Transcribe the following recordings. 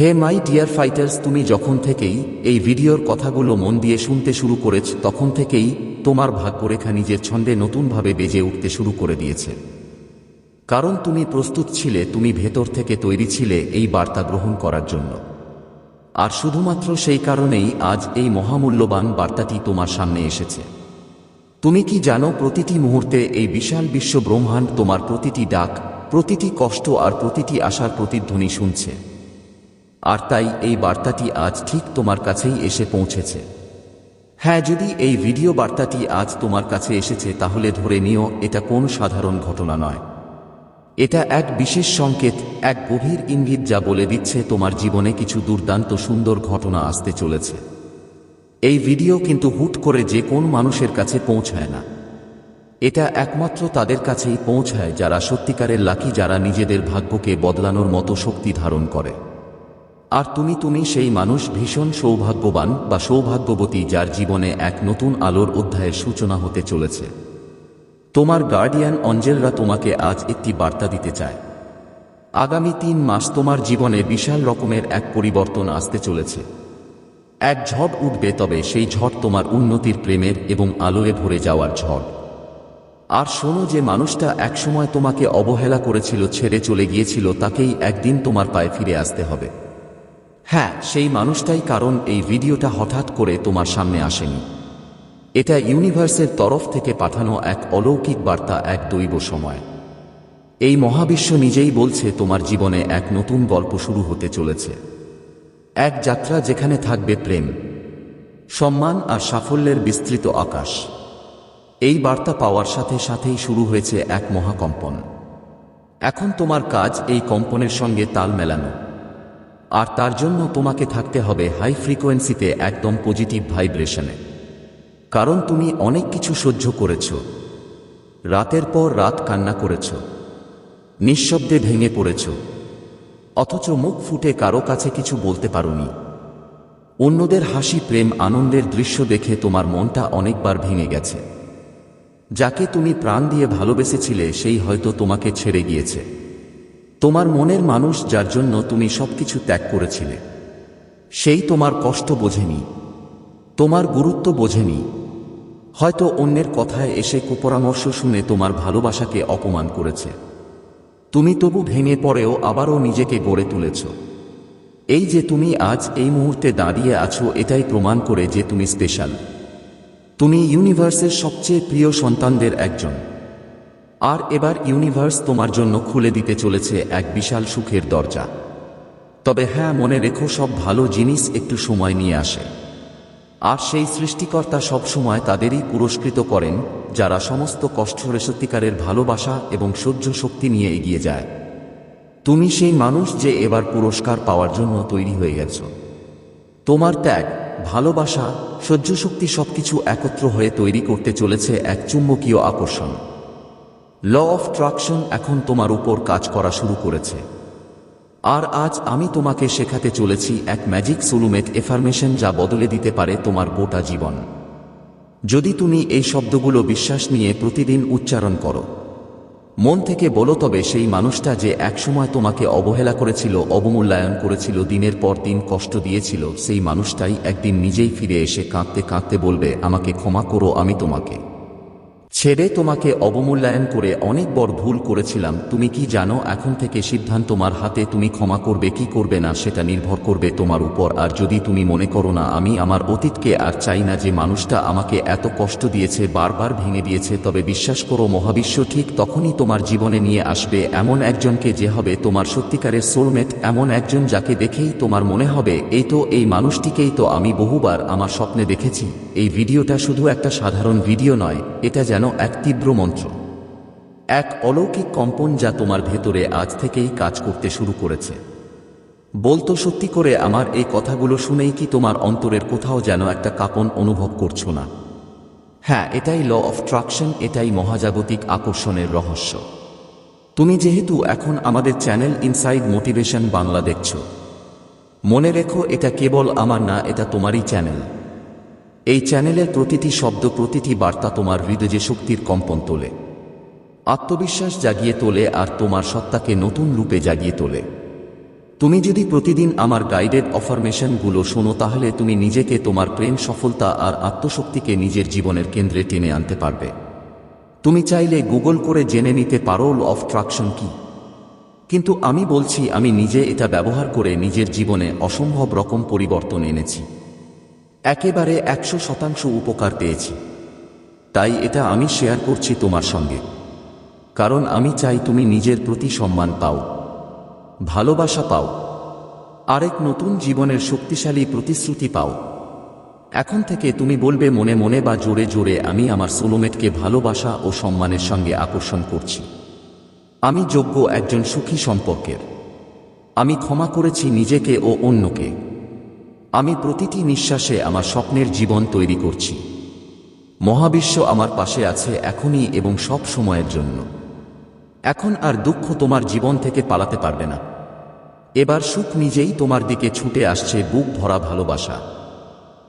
Hey my dear fighters, তুমি যখন থেকেই এই ভিডিওর কথাগুলো মন দিয়ে শুনতে শুরু করেছ, তখন থেকেই তোমার ভাগ ভাগ্যরেখা নিজের ছন্দে নতুনভাবে বেজে উঠতে শুরু করে দিয়েছে। কারণ তুমি প্রস্তুত ছিলে, তুমি ভেতর থেকে তৈরি ছিলে এই বার্তা গ্রহণ করার জন্য। আর শুধুমাত্র সেই কারণেই আজ এই মহামূল্যবান বার্তাটি তোমার সামনে এসেছে। তুমি কি জানো, প্রতিটি মুহূর্তে এই বিশাল বিশ্ব ব্রহ্মাণ্ড তোমার প্রতিটি ডাক, প্রতিটি কষ্ট আর প্রতিটি আশার প্রতিধ্বনি শুনছে। আর তাই এই বার্তাটি আজ ঠিক তোমার কাছেই এসে পৌঁছেছে। হ্যাঁ যদি এই ভিডিও বার্তাটি আজ তোমার কাছে এসেছে, তাহলে ধরে নিও, এটা কোন সাধারণ ঘটনা নয়। এটা এক বিশেষ সংকেত, এক গভীর ইঙ্গিত যা বলে দিচ্ছে তোমার জীবনে কিছু দুর্দান্ত সুন্দর ঘটনা আসতে চলেছে। এই ভিডিও কিন্তু হুট করে যে কোন মানুষের কাছে পৌঁছায় না। এটা একমাত্র তাদের কাছেই পৌঁছায় যারা সত্যিকারের লাকি, যারা নিজেদের ভাগ্যকে বদলানোর মতো শক্তি ধারণ করে। আর তুমি তুমি সেই মানুষ ভীষণ সৌভাগ্যবান বা সৌভাগ্যবতী যার জীবনে এক নতুন আলোর অধ্যায়ের সূচনা হতে চলেছে। তোমার গার্ডিয়ান অঞ্জেলরা তোমাকে আজ একটি বার্তা দিতে চায়। আগামী তিন মাস তোমার জীবনে বিশাল রকমের এক পরিবর্তন আসতে চলেছে। এক ঝড় উঠবে তবে সেই ঝড় তোমার উন্নতির প্রেমের এবং আলোয় ভরে যাওয়ার ঝড়। আর শোনো যে মানুষটা একসময় তোমাকে অবহেলা করেছিল, ছেড়ে চলে গিয়েছিল, তাকেই একদিন তোমার পায়ে ফিরে আসতে হবে। হ্যাঁ সেই মানুষটাই কারণ এই ভিডিওটা হঠাৎ করে তোমার সামনে আসেনি। এটা ইউনিভার্সের তরফ থেকে পাঠানো এক অলৌকিক বার্তা এক দৈব সময়। এই মহাবিশ্ব নিজেই বলছে তোমার জীবনে এক নতুন গল্প শুরু হতে চলেছে। এক যাত্রা যেখানে থাকবে প্রেম, সম্মান আর সাফল্যের বিস্তৃত আকাশ। এই বার্তা পাওয়ার সাথে সাথেই শুরু হয়েছে এক মহাকম্পন। এখন তোমার কাজ এই কম্পনের সঙ্গে তাল মেলানো। আর তার জন্য তোমাকে থাকতে হবে হাই ফ্রিকোয়েন্সিতে একদম পজিটিভ ভাইব্রেশনে কারণ তুমি অনেক কিছু সহ্য করেছ। রাতের পর রাত কান্না করেছ। নিঃশব্দে ভেঙে পড়েছ। অথচ মুখ ফুটে কারও কাছে কিছু বলতে পারোনি। অন্যদের হাসি, প্রেম, আনন্দের দৃশ্য দেখে তোমার মনটা অনেকবার ভেঙে গেছে। যাকে তুমি প্রাণ দিয়ে ভালোবেসেছিলে, সেই হয়তো তোমাকে ছেড়ে গিয়েছে। তোমার মনের মানুষ যার জন্য তুমি সবকিছু ত্যাগ করেছিলে। সেই তোমার কষ্ট বোঝেনি, তোমার গুরুত্ব বোঝেনি। হয়তো অন্যের কথায় এসে কুপরামর্শ শুনে তোমার ভালোবাসাকে অপমান করেছে। তুমি তবু ভেঙে পড়েও আবারও নিজেকে গড়ে তুলেছ। এই যে তুমি আজ এই মুহূর্তে দাঁড়িয়ে আছো এটাই প্রমাণ করে যে তুমি স্পেশাল তুমি ইউনিভার্সের সবচেয়ে প্রিয় সন্তানদের একজন। আর এবার ইউনিভার্স তোমার জন্য খুলে দিতে চলেছে এক বিশাল সুখের দরজা। তবে হ্যাঁ মনে রেখো, সব ভালো জিনিস একটু সময় নিয়ে আসে। আর সেই সৃষ্টিকর্তা সবসময় তাদেরই পুরস্কৃত করেন, যারা সমস্ত কষ্টের সত্যিকারের ভালোবাসা এবং সহ্য শক্তি নিয়ে এগিয়ে যায়। তুমি সেই মানুষ যে এবার পুরস্কার পাওয়ার জন্য তৈরি হয়ে গেছ। তোমার ত্যাগ, ভালোবাসা, সহ্য শক্তি সবকিছু একত্র হয়ে তৈরি করতে চলেছে এক চুম্বকীয় আকর্ষণ। ল অফ ট্রাকশন এখন তোমার উপর কাজ করা শুরু করেছে। আর আজ আমি তোমাকে শেখাতে চলেছি এক ম্যাজিক সোলুমেট এফার্মেশন যা বদলে দিতে পারে তোমার গোটা জীবন। যদি তুমি এই শব্দগুলো বিশ্বাস নিয়ে প্রতিদিন উচ্চারণ করো। মন থেকে বলো তবে সেই মানুষটা যে একসময় তোমাকে অবহেলা করেছিল, অবমূল্যায়ন করেছিল, দিনের পর দিন কষ্ট দিয়েছিল, সেই মানুষটাই একদিন নিজেই ফিরে এসে কাঁদতে কাঁদতে বলবে, আমাকে ক্ষমা করো, আমি তোমাকে। ছেড়ে তোমাকে অবমূল্যায়ন করে অনেক বড় ভুল করেছিলাম, তুমি কি জানো, এখন থেকে সিদ্ধান্ত তোমার হাতে, তুমি ক্ষমা করবে, কি করবে না সেটা নির্ভর করবে তোমার উপর, আর যদি তুমি মনে করো না, আমি আমার অতীতকে আর চাই না যে মানুষটা আমাকে এত কষ্ট দিয়েছে, বারবার ভেঙে দিয়েছে, তবে বিশ্বাস করো, মহাবিশ্ব ঠিক তখনই তোমার জীবনে নিয়ে আসবে, এমন একজনকে যে হবে তোমার সত্যিকারের সোলমেট এমন একজন যাকে দেখেই তোমার মনে হবে, এই তো, এই মানুষটিকেই তো আমি বহুবার আমার স্বপ্নে দেখেছি। এই ভিডিওটা শুধু একটা সাধারণ ভিডিও নয়, এটা যেন এক তীব্র মন্ত্র। এক অলৌকিক কম্পন যা তোমার ভেতরে আজ থেকেই কাজ করতে শুরু করেছে। বলতো সত্যি করে আমার এই কথাগুলো শুনেই কি তোমার অন্তরের কোথাও যেন একটা কাপন অনুভব করছ না? হ্যাঁ এটাই ল অফ ট্রাকশন এটাই মহাজাগতিক আকর্ষণের রহস্য। তুমি যেহেতু এখন আমাদের চ্যানেল ইনসাইড মোটিভেশন বাংলা দেখছ। মনে রেখো, এটা কেবল আমার না, এটা তোমারই চ্যানেল এই চ্যানেলের প্রতিটি শব্দ, প্রতিটি বার্তা তোমার হৃদয়ে শক্তির কম্পন তোলে। আত্মবিশ্বাস জাগিয়ে তোলে আর তোমার সত্তাকে নতুন রূপে জাগিয়ে তোলে। তুমি যদি প্রতিদিন আমার গাইডেড অফারমেশনগুলো শোনো, তাহলে তুমি নিজেকে তোমার প্রেম, সফলতা আর আত্মশক্তিকে নিজের জীবনের কেন্দ্রে টেনে আনতে পারবে। তুমি চাইলে গুগল করে জেনে নিতে পারো, ল অফ ট্রাকশন কি। কিন্তু আমি বলছি, আমি নিজে এটা ব্যবহার করে নিজের জীবনে অসম্ভব রকম পরিবর্তন এনেছি। একেবারে একশো শতাংশ উপকার পেয়েছি। তাই এটা আমি শেয়ার করছি তোমার সঙ্গে। কারণ আমি চাই তুমি নিজের প্রতি সম্মান পাও, ভালোবাসা পাও, আরেক নতুন জীবনের শক্তিশালী প্রতিশ্রুতি পাও। এখন থেকে তুমি বলবে মনে মনে বা জোরে জোরে আমি আমার সোলোমেটকে ভালোবাসা ও সম্মানের সঙ্গে আকর্ষণ করছি। আমি যোগ্য একজন সুখী সম্পর্কের। আমি ক্ষমা করেছি নিজেকে ও অন্যকে। আমি প্রতিটি নিঃশ্বাসে আমার স্বপ্নের জীবন তৈরি করছি। মহাবিশ্ব আমার পাশে আছে এখনই এবং সব সময়ের জন্য। এখন আর দুঃখ তোমার জীবন থেকে পালাতে পারবে না। এবার সুখ নিজেই তোমার দিকে ছুটে আসছে বুক ভরা ভালোবাসা।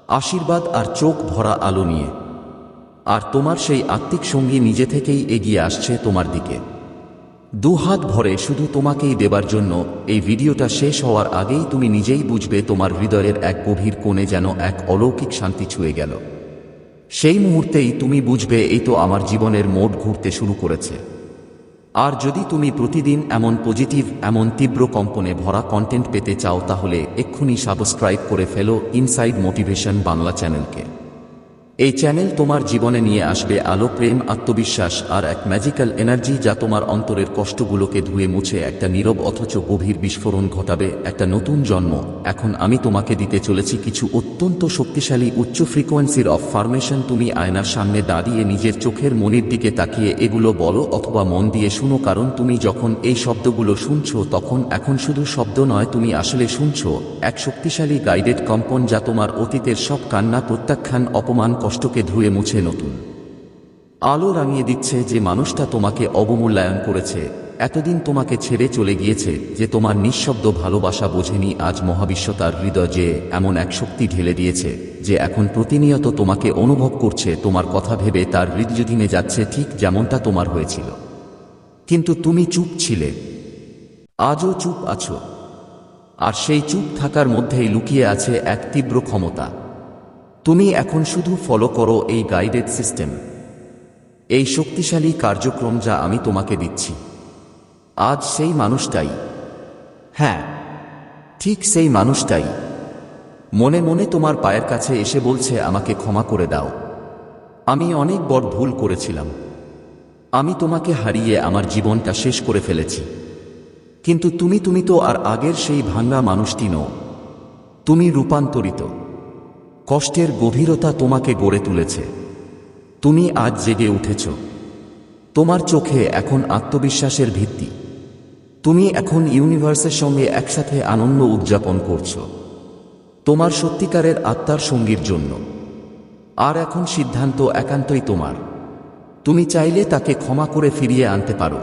আশীর্বাদ আর চোখ ভরা আলো নিয়ে। আর তোমার সেই আত্মিক সঙ্গী নিজে থেকেই এগিয়ে আসছে তোমার দিকে। দুহাত ভরে শুধু তোমাকেই দেবার জন্য এই ভিডিওটা শেষ হওয়ার আগেই তুমি নিজেই বুঝবে তোমার হৃদয়ের এক গভীর কোণে যেন এক অলৌকিক শান্তি ছুঁয়ে গেল। সেই মুহূর্তেই তুমি বুঝবে এই তো আমার জীবনের মোড় ঘুরতে শুরু করেছে। আর যদি তুমি প্রতিদিন এমন পজিটিভ, এমন তীব্র কম্পনে ভরা কন্টেন্ট পেতে চাও তাহলে এক্ষুনি সাবস্ক্রাইব করে ফেলো ইনসাইড মোটিভেশন বাংলা চ্যানেলকে এই চ্যানেল তোমার জীবনে নিয়ে আসবে আলো, প্রেম, আত্মবিশ্বাস আর এক ম্যাজিক্যাল এনার্জি যা তোমার অন্তরের কষ্টগুলোকে ধুয়ে মুছে একটা নীরব অথচ গভীর বিস্ফোরণ ঘটাবে, একটা নতুন জন্ম। এখন আমি তোমাকে দিতে চলেছি কিছু অত্যন্ত শক্তিশালী উচ্চ ফ্রিকোয়েন্সির অফ ফার্মেশন তুমি আয়নার সামনে দাঁড়িয়ে নিজের চোখের মনির দিকে তাকিয়ে এগুলো বলো অথবা মন দিয়ে শুনো, কারণ তুমি যখন এই শব্দগুলো শুনছো, তখন এখন শুধু শব্দ নয়, তুমি আসলে শুনছো। এক শক্তিশালী গাইডেড কম্পন যা তোমার অতীতের সব কান্না, প্রত্যাখ্যান, অপমান কষ্টকে ধুয়ে মুছে নতুন। আলো রাঙিয়ে দিচ্ছে যে মানুষটা তোমাকে অবমূল্যায়ন করেছে, এতদিন তোমাকে ছেড়ে চলে গিয়েছে যে তোমার নিঃশব্দ ভালোবাসা বোঝেনি আজ মহাবিশ্ব তার হৃদয় যে এমন এক শক্তি ঢেলে দিয়েছে, যে এখন প্রতিনিয়ত তোমাকে অনুভব করছে, তোমার কথা ভেবে তার হৃদয়দিনে যাচ্ছে ঠিক যেমনটা তোমার হয়েছিল। কিন্তু তুমি চুপ ছিলে। আজও চুপ আছো। আর সেই চুপ থাকার মধ্যেই লুকিয়ে আছে এক তীব্র ক্ষমতা। তুমি এখন শুধু ফলো করো এই গাইডেড সিস্টেম এই শক্তিশালী কার্যক্রম যা আমি তোমাকে দিচ্ছি। আজ সেই মানুষটাই। হ্যাঁ ঠিক সেই মানুষটাই। মনে মনে তোমার পায়ের কাছে এসে বলছে, আমাকে ক্ষমা করে দাও। আমি অনেক বড় ভুল করেছিলাম। আমি তোমাকে হারিয়ে আমার জীবনটা শেষ করে ফেলেছি। কিন্তু তুমি তুমি তো আর আগের সেই ভাঙ্গা মানুষটি নও। তুমি রূপান্তরিত। কষ্টের গভীরতা তোমাকে গড়ে তুলেছে। তুমি আজ জেগে উঠেছ। তোমার চোখে এখন আত্মবিশ্বাসের ভিত্তি। তুমি এখন ইউনিভার্সের সঙ্গে একসাথে আনন্দ উদযাপন করছ। তোমার সত্যিকারের আত্মার সঙ্গীর জন্য। আর এখন সিদ্ধান্ত একান্তই তোমার। তুমি চাইলে তাকে ক্ষমা করে ফিরিয়ে আনতে পারো।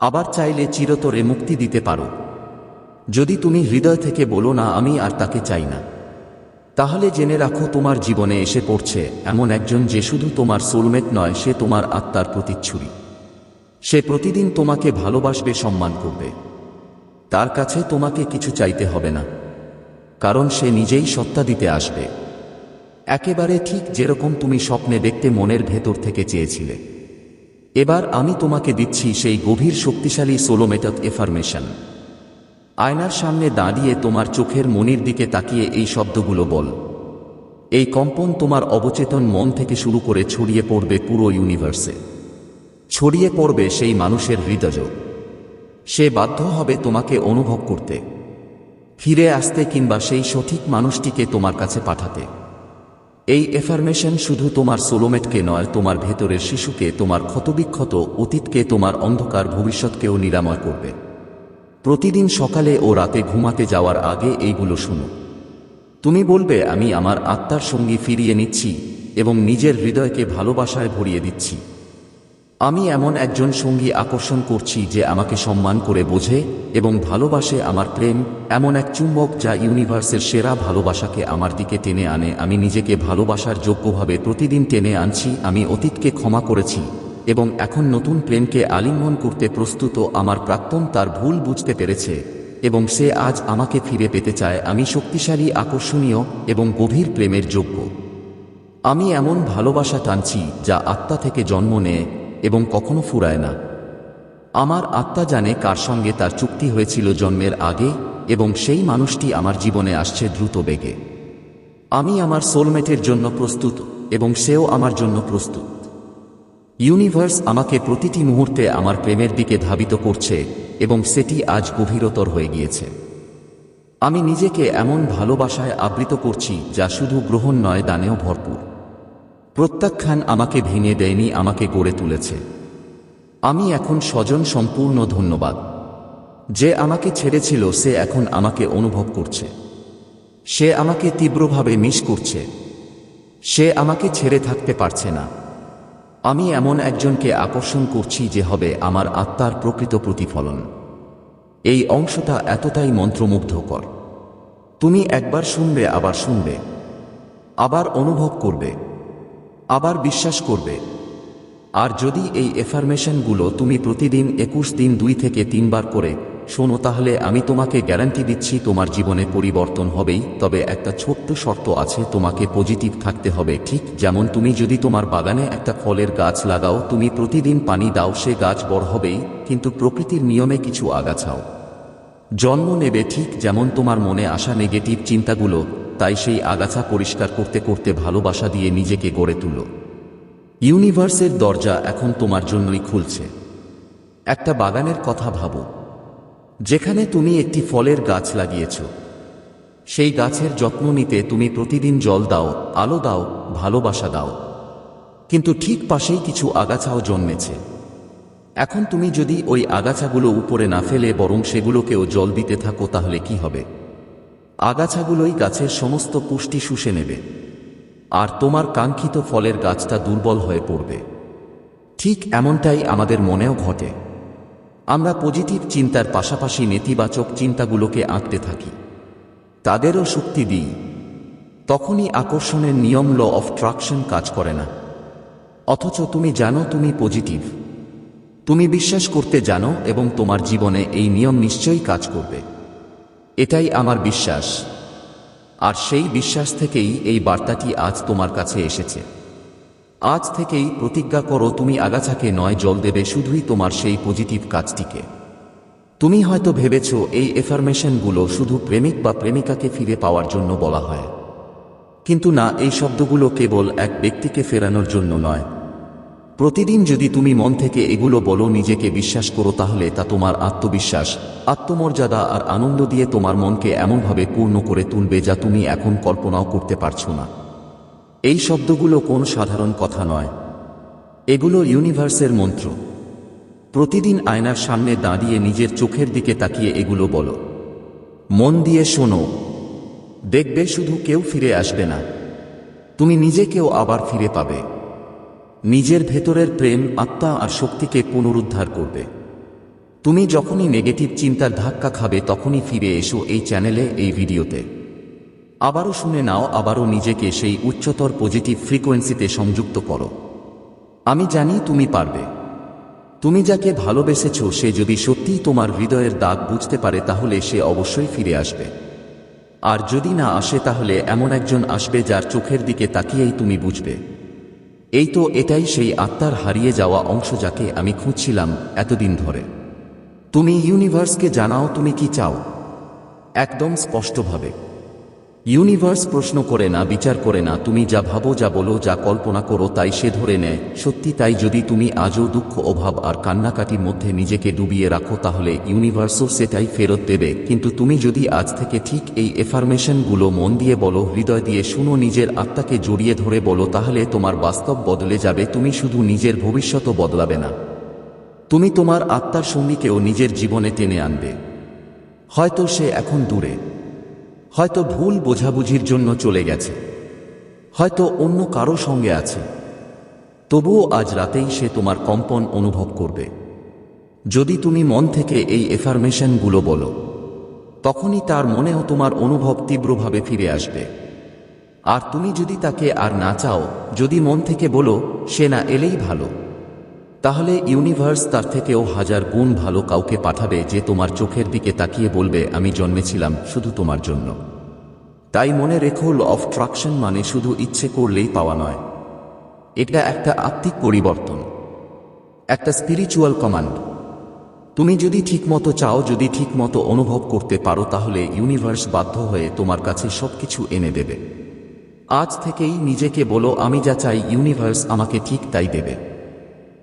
আবার চাইলে চিরতরে মুক্তি দিতে পারো। যদি তুমি হৃদয় থেকে বলো না, আমি আর তাকে চাই না। তাহলে জেনে রাখো তোমার জীবনে এসে পড়ছে এমন একজন যে শুধু তোমার সোলমেট নয়, সে তোমার আত্মার প্রতিচ্ছুরি সে প্রতিদিন তোমাকে ভালোবাসবে, সম্মান করবে। তার কাছে তোমাকে কিছু চাইতে হবে না, কারণ সে নিজেই সত্তা দিতে আসবে। একেবারে ঠিক যেরকম তুমি স্বপ্নে দেখতে মনের ভেতর থেকে চেয়েছিলে। এবার আমি তোমাকে দিচ্ছি সেই গভীর শক্তিশালী সোলোমেটক এফার্মেশন আয়নার সামনে দাঁড়িয়ে তোমার চোখের মনির দিকে তাকিয়ে এই শব্দগুলো বল। এই কম্পন তোমার অবচেতন মন থেকে শুরু করে ছড়িয়ে পড়বে পুরো ইউনিভার্সে। ছড়িয়ে পড়বে সেই মানুষের হৃদয় সে বাধ্য হবে তোমাকে অনুভব করতে। ফিরে আসতে কিংবা সেই সঠিক মানুষটিকে তোমার কাছে পাঠাতে। এই এফার্মেশন শুধু তোমার সোলোমেটকে নয়, তোমার ভেতরের শিশুকে, তোমার ক্ষতবিক্ষত অতীতকে, তোমার অন্ধকার ভবিষ্যৎকেও নিরাময় করবে। প্রতিদিন সকালে ও রাতে ঘুমাতে যাওয়ার আগে এইগুলো শুনো। তুমি বলবে, আমি আমার আত্মার সঙ্গী ফিরিয়ে নিচ্ছি এবং নিজের হৃদয়কে ভালোবাসায় ভরিয়ে দিচ্ছি। আমি এমন একজন সঙ্গী আকর্ষণ করছি যে আমাকে সম্মান করে বোঝে এবং ভালোবাসে আমার প্রেম, এমন এক চুম্বক যা ইউনিভার্সের সেরা ভালোবাসাকে আমার দিকে টেনে আনে। আমি নিজেকে ভালোবাসার যোগ্যভাবে প্রতিদিন টেনে আনছি, আমি অতীতকে ক্ষমা করেছি। এবং এখন নতুন প্রেমকে আলিঙ্গন করতে প্রস্তুত আমার প্রাক্তন তার ভুল বুঝতে পেরেছে, এবং সে আজ আমাকে ফিরে পেতে চায় আমি শক্তিশালী, আকর্ষণীয় এবং গভীর প্রেমের যোগ্য। আমি এমন ভালোবাসা টানছি যা আত্মা থেকে জন্ম নেয় এবং কখনো ফুরায় না। আমার আত্মা জানে কার সঙ্গে তার চুক্তি হয়েছিল জন্মের আগে এবং সেই মানুষটি আমার জীবনে আসছে দ্রুত বেগে। আমি আমার সোলমেটের জন্য প্রস্তুত এবং সেও আমার জন্য প্রস্তুত। ইউনিভার্স আমাকে প্রতিটি মুহূর্তে আমার প্রেমের দিকে ধাবিত করছে এবং সেটি আজ গভীরতর হয়ে গিয়েছে। আমি নিজেকে এমন ভালোবাসায় আবৃত করছি যা শুধু গ্রহণ নয়, দানেও ভরপুর। প্রত্যাখ্যান আমাকে ভেঙে দেয়নি, আমাকে গড়ে তুলেছে। আমি এখন স্বজন সম্পূর্ণ ধন্যবাদ। যে আমাকে ছেড়েছিল, সে এখন আমাকে অনুভব করছে। সে আমাকে তীব্রভাবে মিস করছে। সে আমাকে ছেড়ে থাকতে পারছে না। আমি এমন একজনকে আকর্ষণ করছি যে হবে আমার আত্মার প্রকৃত প্রতিফলন। এই অংশটা এতটাই মন্ত্রমুগ্ধকর। তুমি একবার শুনবে, আবার শুনবে। আবার অনুভব করবে। আবার বিশ্বাস করবে। আর যদি এই এফার্মেশনগুলো তুমি প্রতিদিন একুশ দিন দুই থেকে তিনবার করে শোনো তাহলে আমি তোমাকে গ্যারান্টি দিচ্ছি তোমার জীবনে পরিবর্তন হবেই, তবে একটা ছোট্ট শর্ত আছে, তোমাকে পজিটিভ থাকতে হবে, ঠিক? যেমন তুমি যদি তোমার বাগানে একটা ফলের গাছ লাগাও, তুমি প্রতিদিন পানি দাও, সে গাছ বড় হবেই, কিন্তু প্রকৃতির নিয়মে কিছু আগাছাও। জন্ম নেবে, ঠিক? যেমন তোমার মনে আসা নেগেটিভ চিন্তাগুলো, তাই সেই আগাছা পরিষ্কার করতে করতে ভালোবাসা দিয়ে নিজেকে গড়ে তুলো। ইউনিভার্সের দরজা এখন তোমার জন্যই খুলছে। একটা বাগানের কথা ভাবো। যেখানে তুমি একটি ফলের গাছ লাগিয়েছ। সেই গাছের যত্ন নিতে তুমি প্রতিদিন জল দাও, আলো দাও, ভালোবাসা দাও। কিন্তু ঠিক পাশেই কিছু আগাছাও জন্মেছে। এখন তুমি যদি ওই আগাছাগুলো উপরে না ফেলে বরং সেগুলোকেও জল দিতে থাকো, তাহলে কি হবে? আগাছাগুলোই গাছের সমস্ত পুষ্টি শুষে নেবে। আর তোমার কাঙ্ক্ষিত ফলের গাছটা দুর্বল হয়ে পড়বে। ঠিক এমনটাই আমাদের মনেও ঘটে। আমরা পজিটিভ চিন্তার পাশাপাশি নেতিবাচক চিন্তাগুলোকে আঁকতে থাকি। তাদেরও শক্তি দিই। তখনই আকর্ষণের নিয়ম ল অফ ট্রাকশন কাজ করে না। অথচ তুমি জানো তুমি পজিটিভ। তুমি বিশ্বাস করতে জানো এবং তোমার জীবনে এই নিয়ম নিশ্চয়ই কাজ করবে। এটাই আমার বিশ্বাস। আর সেই বিশ্বাস থেকেই এই বার্তাটি আজ তোমার কাছে এসেছে। আজ থেকেই প্রতিজ্ঞা করো তুমি আগাছাকে নয় জল দেবে, শুধুই তোমার সেই পজিটিভ কাজটিকে। তুমি হয়তো ভেবেছ এই এফার্মেশনগুলো শুধু প্রেমিক বা প্রেমিকাকে ফিরে পাওয়ার জন্য বলা হয়। কিন্তু না, এই শব্দগুলো কেবল এক ব্যক্তিকে ফেরানোর জন্য নয়। প্রতিদিন যদি তুমি মন থেকে এগুলো বলো, নিজেকে বিশ্বাস করো, তাহলে তা তোমার আত্মবিশ্বাস, আত্মমর্যাদা আর আনন্দ দিয়ে তোমার মনকে এমনভাবে পূর্ণ করে তুলবে যা তুমি এখন কল্পনাও করতে পারছ না। এই শব্দগুলো কোন সাধারণ কথা নয়। এগুলো ইউনিভার্সের মন্ত্র। প্রতিদিন আয়নার সামনে দাঁড়িয়ে নিজের চোখের দিকে তাকিয়ে এগুলো বলো। মন দিয়ে শোনো। দেখবে শুধু কেউ ফিরে আসবে না। তুমি নিজেকেও আবার ফিরে পাবে। নিজের ভেতরের প্রেম, আত্মা আর শক্তিকে পুনরুদ্ধার করবে। তুমি যখনই নেগেটিভ চিন্তার ধাক্কা খাবে, তখনই ফিরে এসো এই চ্যানেলে, এই ভিডিওতে। আবারও শুনে নাও, আবারও নিজেকে সেই উচ্চতর পজিটিভ ফ্রিকোয়েন্সিতে সংযুক্ত করো। আমি জানি তুমি পারবে। তুমি যাকে ভালোবেসেছ, সে যদি সত্যিই তোমার হৃদয়ের দাগ বুঝতে পারে, তাহলে সে অবশ্যই ফিরে আসবে। আর যদি না আসে, তাহলে এমন একজন আসবে যার চোখের দিকে তাকিয়েই তুমি বুঝবে। এই তো এটাই সেই আত্মার হারিয়ে যাওয়া অংশ যাকে আমি খুঁজছিলাম এতদিন ধরে। তুমি ইউনিভার্সকে জানাও তুমি কি চাও। একদম স্পষ্টভাবে। ইউনিভার্স প্রশ্ন করে না, বিচার করে না, তুমি যা ভাবো, যা বলো, যা কল্পনা করো, তাই সে ধরে নেয়। সত্যি তাই যদি তুমি আজও দুঃখ, অভাব আর কান্নাকাটির মধ্যে নিজেকে ডুবিয়ে রাখো, তাহলে ইউনিভার্সও সেটাই ফেরত দেবে। কিন্তু তুমি যদি আজ থেকে ঠিক এই এফার্মেশনগুলো মন দিয়ে বলো, হৃদয় দিয়ে শুনো, নিজের আত্মাকে জড়িয়ে ধরে বলো, তাহলে তোমার বাস্তব বদলে যাবে। তুমি শুধু নিজের ভবিষ্যতও বদলাবে না। তুমি তোমার আত্মার সঙ্গীকেও নিজের জীবনে টেনে আনবে। হয়তো সে এখন দূরে। হয়তো ভুল বোঝাবুঝির জন্য চলে গেছে। হয়তো অন্য কারও সঙ্গে আছে। তবুও আজ রাতেই সে তোমার কম্পন অনুভব করবে। যদি তুমি মন থেকে এই এফার্মেশনগুলো বলো, তখনই তার মনেও তোমার অনুভব তীব্রভাবে ফিরে আসবে। আর তুমি যদি তাকে আর না চাও, যদি মন থেকে বলো, সে না এলেই ভালো। তাহলে ইউনিভার্স তার থেকেও হাজার গুণ ভালো কাউকে পাঠাবে যে তোমার চোখের দিকে তাকিয়ে বলবে, আমি জন্মেছিলাম শুধু তোমার জন্য। তাই মনে রেখো ল অফ ট্রাকশন মানে শুধু ইচ্ছে করলেই পাওয়া নয়। এটা একটা আত্মিক পরিবর্তন, একটা স্পিরিচুয়াল কমান্ড তুমি যদি ঠিকমতো চাও, যদি ঠিকমতো অনুভব করতে পারো, তাহলে ইউনিভার্স বাধ্য হয়ে তোমার কাছে সবকিছু এনে দেবে। আজ থেকেই নিজেকে বলো, আমি যা চাই, ইউনিভার্স আমাকে ঠিক তাই দেবে।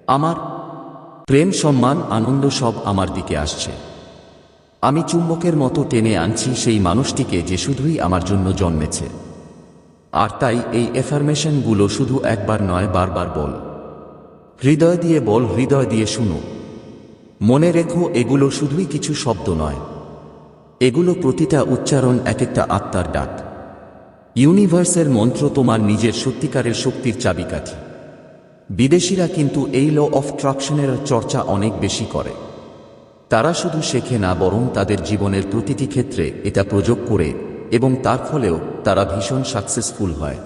আমার প্রেম, সম্মান, আনন্দ সব আমার দিকে আসছে। আমি চুম্বকের মতো টেনে আনছি সেই মানুষটিকে যে শুধুই আমার জন্য জন্মেছে। আর তাই এই এফার্মেশনগুলো শুধু একবার নয়, বারবার বল। হৃদয় দিয়ে বল, হৃদয় দিয়ে শুনো। মনে রেখো, এগুলো শুধুই কিছু শব্দ নয়। এগুলো প্রতিটা উচ্চারণ এক একটা আত্মার ডাক। ইউনিভার্সের মন্ত্র তোমার নিজের সত্যিকারের শক্তির চাবিকাঠি। বিদেশিরা কিন্তু এই ল অফ ট্রাকশনের চর্চা অনেক বেশি করে। তারা শুধু শেখে না, বরং তাদের জীবনের প্রতিটি ক্ষেত্রে এটা প্রযোগ করে এবং তার ফলেও তারা ভীষণ সাকসেসফুল হয়।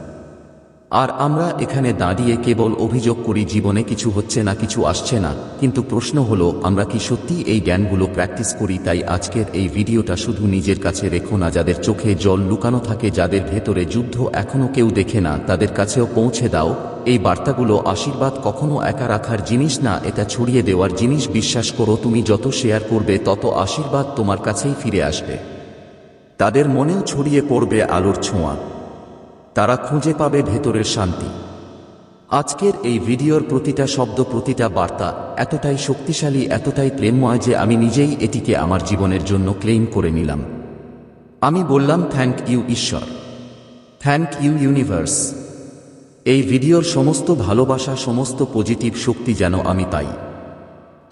আর আমরা এখানে দাঁড়িয়ে কেবল অভিযোগ করি, জীবনে কিছু হচ্ছে না, কিছু আসছে না, কিন্তু প্রশ্ন হলো, আমরা কি সত্যি এই জ্ঞানগুলো প্র্যাকটিস করি? তাই আজকের এই ভিডিওটা শুধু নিজের কাছে রেখো না, যাদের চোখে জল লুকানো থাকে, যাদের ভেতরে যুদ্ধ এখনও কেউ দেখে না, তাদের কাছেও পৌঁছে দাও এই বার্তাগুলো আশীর্বাদ কখনো একা রাখার জিনিস না, এটা ছড়িয়ে দেওয়ার জিনিস। বিশ্বাস করো, তুমি যত শেয়ার করবে, তত আশীর্বাদ তোমার কাছেই ফিরে আসবে। তাদের মনেও ছড়িয়ে পড়বে আলোর ছোঁয়া। তারা খুঁজে পাবে ভেতরের শান্তি। আজকের এই ভিডিওর প্রতিটা শব্দ, প্রতিটা বার্তা এতটাই শক্তিশালী, এতটাই প্রেমময় যে আমি নিজেই এটিকে আমার জীবনের জন্য ক্লেইম করে নিলাম। আমি বললাম থ্যাংক ইউ ঈশ্বর। থ্যাংক ইউ ইউনিভার্স এই ভিডিওর সমস্ত ভালোবাসা, সমস্ত পজিটিভ শক্তি যেন আমি পাই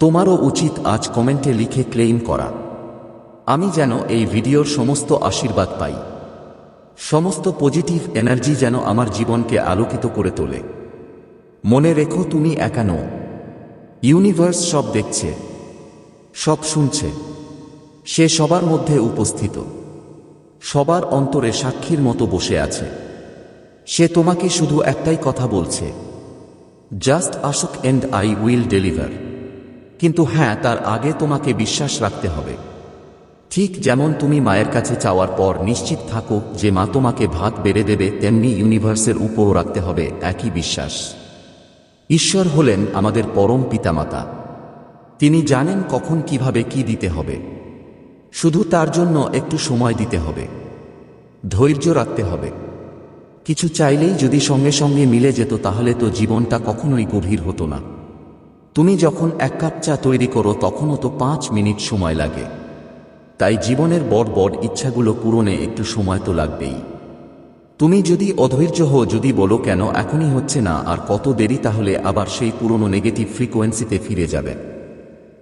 তোমারও উচিত আজ কমেন্টে লিখে ক্লেইম করা। আমি যেন এই ভিডিওর সমস্ত আশীর্বাদ পাই। সমস্ত পজিটিভ এনার্জি যেন আমার জীবনকে আলোকিত করে তোলে। মনে রেখো তুমি একা নও। ইউনিভার্স সব দেখছে। সব শুনছে। সে সবার মধ্যে উপস্থিত। সবার অন্তরে সাক্ষীর মতো বসে আছে। সে তোমাকে শুধু একটাই কথা বলছে জাস্ট আসুক এন্ড আই উইল ডেলিভার কিন্তু হ্যাঁ তার আগে তোমাকে বিশ্বাস রাখতে হবে। ঠিক যেমন তুমি মায়ের কাছে চাওয়ার পর নিশ্চিত থাকো যে মা তোমাকে ভাত বেড়ে দেবে, তেমনি ইউনিভার্সের উপরও রাখতে হবে একই বিশ্বাস। ঈশ্বর হলেন আমাদের পরম পিতামাতা। তিনি জানেন কখন কীভাবে কি দিতে হবে। শুধু তার জন্য একটু সময় দিতে হবে। ধৈর্য রাখতে হবে। কিছু চাইলেই যদি সঙ্গে সঙ্গে মিলে যেত, তাহলে তো জীবনটা কখনোই গভীর হতো না। তুমি যখন এক কাপ চা তৈরি করো, তখনও তো পাঁচ মিনিট সময় লাগে। তাই জীবনের বড় বড় ইচ্ছাগুলো পূরণে একটু সময় তো লাগবেই। তুমি যদি অধৈর্য হো যদি বলো, কেন? এখনই হচ্ছে না। আর কত দেরি, তাহলে আবার সেই পুরনো নেগেটিভ ফ্রিকোয়েন্সিতে ফিরে যাবে।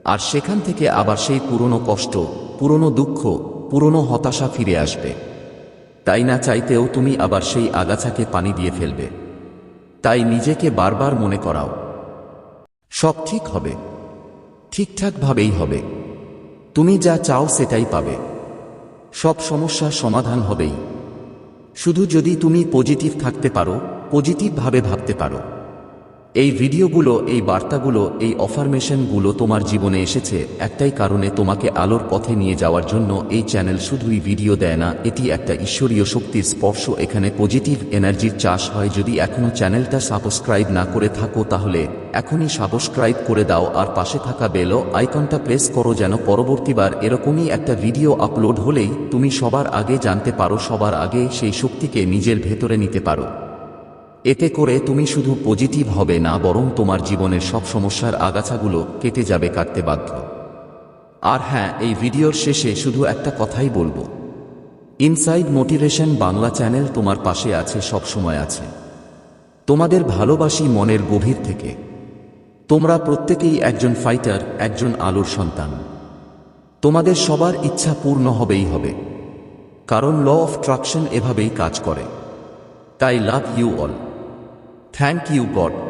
আর সেখান থেকে আবার সেই পুরনো কষ্ট, পুরনো দুঃখ, পুরনো হতাশা ফিরে আসবে। তাই না চাইতেও তুমি আবার সেই আগাছাকে পানি দিয়ে ফেলবে। তাই নিজেকে বারবার মনে করাও। সব ঠিক হবে। ঠিকঠাকভাবেই হবে। তুমি যা চাও সেটাই পাবে। সব সমস্যার সমাধান হবেই। শুধু যদি তুমি পজিটিভ থাকতে পারো, পজিটিভভাবে ভাবতে পারো। এই ভিডিওগুলো, এই বার্তাগুলো, এই অফারমেশনগুলো তোমার জীবনে এসেছে। একটাই কারণে তোমাকে আলোর পথে নিয়ে যাওয়ার জন্য এই চ্যানেল শুধুই ভিডিও দেয় না, এটি একটা ঈশ্বরীয় শক্তির স্পর্শ। এখানে পজিটিভ এনার্জির চাষ হয়। যদি এখনও চ্যানেলটা সাবস্ক্রাইব না করে থাকো তাহলে এখনই সাবস্ক্রাইব করে দাও আর পাশে থাকা বেল আইকনটা প্রেস করো যেন পরবর্তীবার এরকমই একটা ভিডিও আপলোড হলেই তুমি সবার আগে জানতে পারো, সবার আগে সেই শক্তিকে নিজের ভেতরে নিতে পারো। এতে করে তুমি শুধু পজিটিভ হবে না বরং তোমার জীবনের সব সমস্যার আগাছাগুলো কেটে যাবে কাটতে বাধ্য। আর হ্যাঁ এই ভিডিওর শেষে শুধু একটা কথাই বলব। ইনসাইড মোটিভেশন বাংলা চ্যানেল তোমার পাশে আছে, সব সময় আছে। তোমাদের ভালোবাসি মনের গভীর থেকে। তোমরা প্রত্যেকেই একজন ফাইটার একজন আলোর সন্তান। তোমাদের সবার ইচ্ছা পূর্ণ হবেই হবে। কারণ ল অফ ট্রাকশন এভাবেই কাজ করে। তাই love you all thank you God